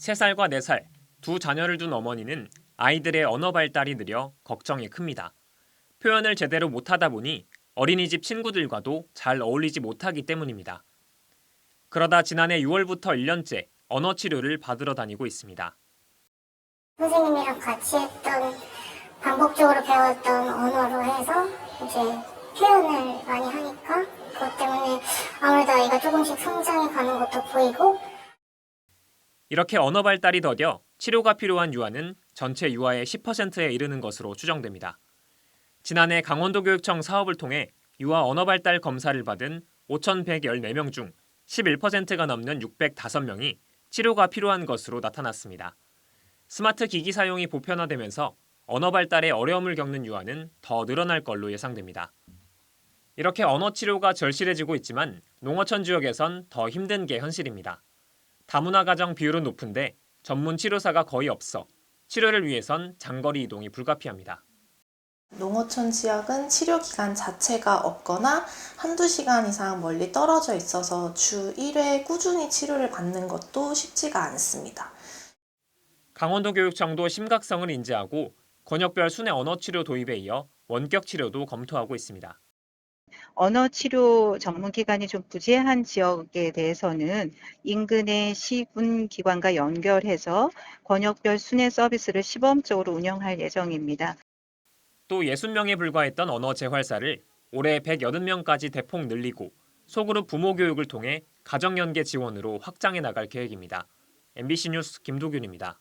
3살과 4살 두 자녀를 둔 어머니는 아이들의 언어 발달이 느려 걱정이 큽니다. 표현을 제대로 못하다 보니 어린이집 친구들과도 잘 어울리지 못하기 때문입니다. 그러다 지난해 6월부터 1년째 언어 치료를 받으러 다니고 있습니다. 선생님이랑 같이 했던 반복적으로 배웠던 언어로 해서 이제 표현을 많이 하니까 그것 때문에 아무래도 아이가 조금씩 성장해 가는 것도 보이고 이렇게 언어 발달이 더뎌 치료가 필요한 유아는 전체 유아의 10%에 이르는 것으로 추정됩니다. 지난해 강원도 교육청 사업을 통해 유아 언어 발달 검사를 받은 5,114명 중 11%가 넘는 605명이 치료가 필요한 것으로 나타났습니다. 스마트 기기 사용이 보편화되면서 언어 발달에 어려움을 겪는 유아는 더 늘어날 걸로 예상됩니다. 이렇게 언어 치료가 절실해지고 있지만 농어촌 지역에선 더 힘든 게 현실입니다. 다문화 가정 비율은 높은데 전문 치료사가 거의 없어 치료를 위해선 장거리 이동이 불가피합니다. 농어촌 지역은 치료 기간 자체가 없거나 한두 시간 이상 멀리 떨어져 있어서 주 1회 꾸준히 치료를 받는 것도 쉽지가 않습니다. 강원도 교육청도 심각성을 인지하고 권역별 순회 언어 치료 도입에 이어 원격 치료도 검토하고 있습니다. 언어 치료 전문 기관이 좀 부재한 지역에 대해서는 인근의 시군 기관과 연결해서 권역별 순회 서비스를 시범적으로 운영할 예정입니다. 또 60명에 불과했던 언어 재활사를 올해 180명까지 대폭 늘리고 소그룹 부모 교육을 통해 가정 연계 지원으로 확장해 나갈 계획입니다. MBC 뉴스 김도균입니다.